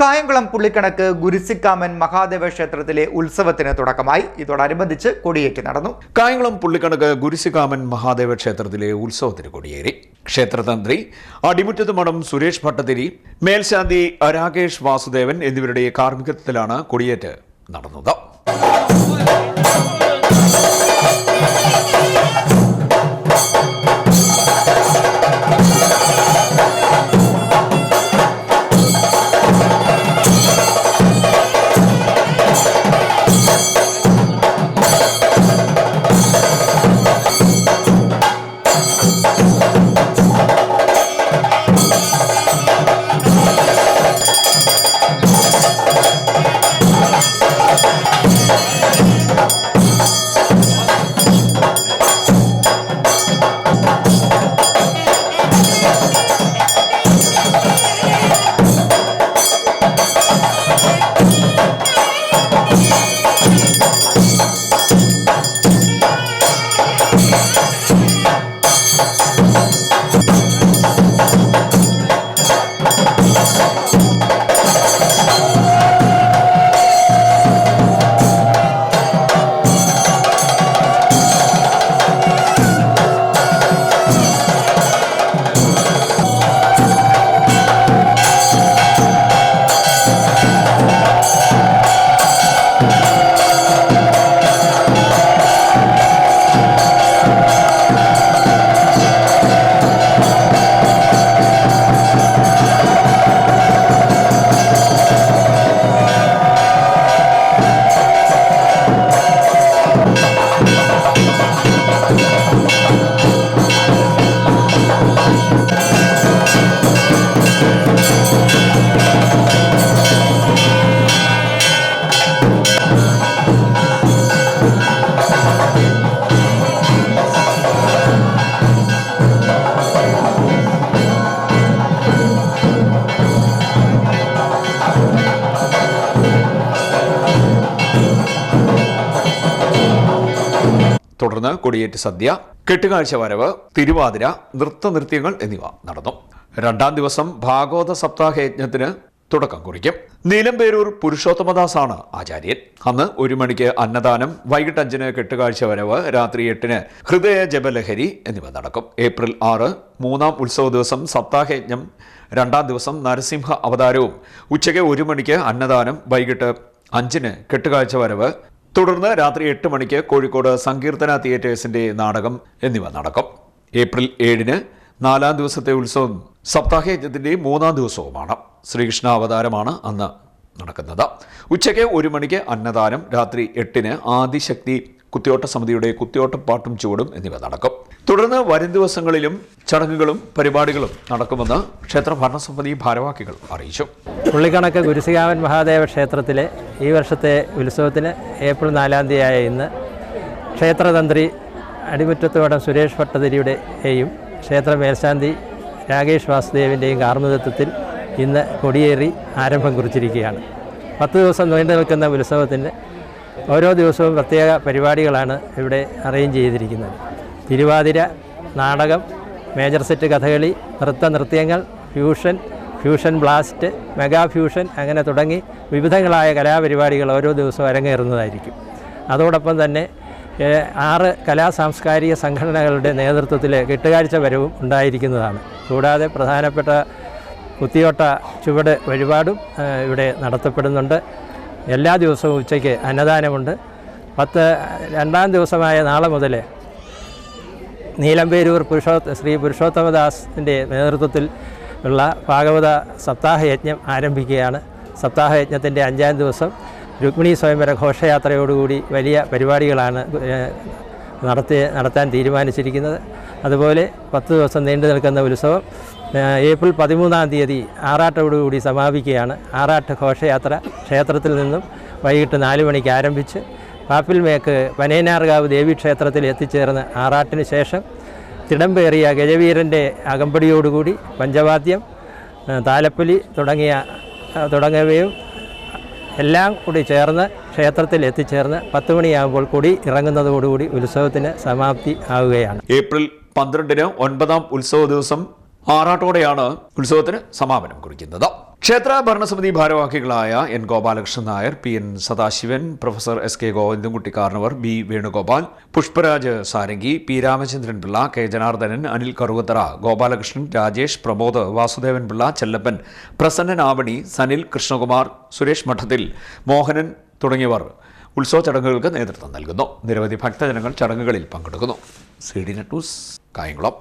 കായംകുളം പുള്ളിക്കണക്ക് ഗുരുസിക്കാമൻ മഹാദേവ ക്ഷേത്രത്തിലെ ഉത്സവത്തിന് തുടക്കമായി. ഇതോടനുബന്ധിച്ച് കൊടിയേറ്റ് നടന്നു. കായംകുളം പുള്ളിക്കണക്ക് ഗുരുസിക്കാമൻ മഹാദേവ ക്ഷേത്രത്തിലെ ഉത്സവത്തിന് കൊടിയേറി. ക്ഷേത്രതന്ത്രി അടിമുറ്റത്ത് മഠം സുരേഷ് ഭട്ടതിരി മേൽശാന്തി രാകേഷ് വാസുദേവൻ എന്നിവരുടെ കാർമ്മികത്വത്തിലാണ് കൊടിയേറ്റ് നടന്നത്. തുടർന്ന് കൊടിയേറ്റ് സദ്യ കെട്ടുകാഴ്ച വരവ് തിരുവാതിര നൃത്തനൃത്യങ്ങൾ എന്നിവ നടന്നു. രണ്ടാം ദിവസം ഭാഗവത സപ്താഹ യജ്ഞത്തിന് തുടക്കം കുറിക്കും. നീലംപേരൂർ പുരുഷോത്തമദാസാണ് ആചാര്യൻ. അന്ന് ഒരു മണിക്ക് അന്നദാനം വൈകിട്ട് അഞ്ചിന് കെട്ടുകാഴ്ച വരവ് രാത്രി എട്ടിന് ഹൃദയ ജപലഹരി എന്നിവ നടക്കും. ഏപ്രിൽ ആറ് മൂന്നാം ഉത്സവ ദിവസം സപ്താഹയജ്ഞം രണ്ടാം ദിവസം നരസിംഹ അവതാരവും ഉച്ചയ്ക്ക് ഒരു മണിക്ക് അന്നദാനം വൈകിട്ട് അഞ്ചിന് കെട്ടുകാഴ്ച വരവ് തുടർന്ന് രാത്രി എട്ട് മണിക്ക് കോഴിക്കോട് സങ്കീർത്തന തിയേറ്റേഴ്സിന്റെ നാടകം എന്നിവ നടക്കും. ഏപ്രിൽ ഏഴിന് നാലാം ദിവസത്തെ ഉത്സവം സപ്താഹയജ്ഞത്തിന്റെ മൂന്നാം ദിവസവുമാണ്. ശ്രീകൃഷ്ണ അവതാരമാണ് അന്ന് നടക്കുന്നത്. ഉച്ചയ്ക്ക് ഒരു മണിക്ക് അന്നദാനം രാത്രി എട്ടിന് ആദിശക്തി കുത്തിയോട്ട സമിതിയുടെ കുത്തിയോട്ടപ്പാട്ടും ചൂടും എന്നിവ നടക്കും. തുടർന്ന് വരും ദിവസങ്ങളിലും ചടങ്ങുകളും പരിപാടികളും നടക്കുമെന്ന് ക്ഷേത്ര ഭരണസമിതി ഭാരവാഹികൾ അറിയിച്ചു. പുള്ളിക്കണക്ക് ഗുരുസികാവൻ മഹാദേവ ക്ഷേത്രത്തിലെ ഈ വർഷത്തെ ഉത്സവത്തിന് ഏപ്രിൽ നാലാം തീയതിയായ ഇന്ന് ക്ഷേത്രതന്ത്രി അടിമുറ്റത്തോടം സുരേഷ് ഭട്ടതിരിയുടെയും ക്ഷേത്ര മേൽശാന്തി രാകേഷ് വാസുദേവിന്റെയും കാർമ്മികത്വത്തിൽ ഇന്ന് കൊടിയേറി ആരംഭം കുറിച്ചിരിക്കുകയാണ്. പത്ത് ദിവസം നീണ്ടു നിൽക്കുന്ന ഉത്സവത്തിന് ഓരോ ദിവസവും പ്രത്യേക പരിപാടികളാണ് ഇവിടെ അറേഞ്ച് ചെയ്തിരിക്കുന്നത്. തിരുവാതിര നാടകം മേജർ സെറ്റ് കഥകളി നൃത്ത നൃത്യങ്ങൾ fusion fusion blast mega fusion അങ്ങനെ തുടങ്ങി വിവിധങ്ങളായ കലാപരിപാടികൾ ഓരോ ദിവസവും അരങ്ങേറുന്നതായിരിക്കും. അതോടൊപ്പം തന്നെ ആറ് കലാ സാംസ്കാരിക സംഘടനകളുടെ നേതൃത്വത്തിൽ കെട്ടുകാഴ്ച വരവും ഉണ്ടായിരിക്കുന്നതാണ്. കൂടാതെ പ്രധാനപ്പെട്ട കുത്തിയോട്ട ചുവട് വഴിപാടും ഇവിടെ നടത്തപ്പെടുന്നുണ്ട്. എല്ലാ ദിവസവും ഉച്ചയ്ക്ക് അന്നദാനമുണ്ട്. പത്ത് രണ്ടാം ദിവസമായ നാളെ മുതൽ നീലമ്പേരൂർ പുരുഷോ ശ്രീ പുരുഷോത്തമദാസിന്റെ നേതൃത്വത്തിൽ ഉള്ള ഭാഗവത സപ്താഹയജ്ഞം ആരംഭിക്കുകയാണ്. സപ്താഹയജ്ഞത്തിന്റെ അഞ്ചാം ദിവസം രുക്മിണി സ്വയംവര ഘോഷയാത്രയോടുകൂടി വലിയ പരിപാടികളാണ് നടത്തി നടത്താൻ തീരുമാനിച്ചിരിക്കുന്നത്. അതുപോലെ പത്ത് ദിവസം നീണ്ടു നിൽക്കുന്ന ഉത്സവം ഏപ്രിൽ പതിമൂന്നാം തീയതി ആറാട്ടോടുകൂടി സമാപിക്കുകയാണ്. ആറാട്ട് ഘോഷയാത്ര ക്ഷേത്രത്തിൽ നിന്നും വൈകിട്ട് നാല് മണിക്ക് ആരംഭിച്ച് പാപ്പിൽമേക്ക് പനേനാർകാവ് ദേവീക്ഷേത്രത്തിൽ എത്തിച്ചേർന്ന് ആറാട്ടിന് ശേഷം തിടമ്പേറിയ ഗജവീരന്റെ അകമ്പടിയോടുകൂടി പഞ്ചവാദ്യം താലപ്പൊലി തുടങ്ങിയ തുടങ്ങിയവയും എല്ലാം കൂടി ചേർന്ന് ക്ഷേത്രത്തിൽ എത്തിച്ചേർന്ന് പത്ത് മണിയാകുമ്പോൾ കൂടി ഇറങ്ങുന്നതോടുകൂടി ഉത്സവത്തിന് സമാപ്തി ആവുകയാണ്. ഏപ്രിൽ പന്ത്രണ്ടിന് ഒൻപതാം ഉത്സവ ദിവസം ആറാട്ടോടെയാണ് ഉത്സവത്തിന് സമാപനം കുറിക്കുന്നത്. ക്ഷേത്ര ഭരണസമിതി ഭാരവാഹികളായ N Gopalakrishnan Nair P N Sadasivan professor S K Govindankutty Karnavar B Venugopal Pushparaj Sarangi P Ramachandran Pillai K Janardhanan Anil Karukathara Gopalakrishnan Rajesh Pramod Vasudevan Pillai Chellappan Prasannan Avani Sanil Krishnakumar Suresh Madathil Mohanan തുടങ്ങിയവർ ഉത്സവ ചടങ്ങുകൾക്ക് നേതൃത്വം നൽകുന്നു. നിരവധി ഭക്തജനങ്ങൾ ചടങ്ങുകളിൽ പങ്കെടുക്കുന്നു. C D net news Kayamkulam.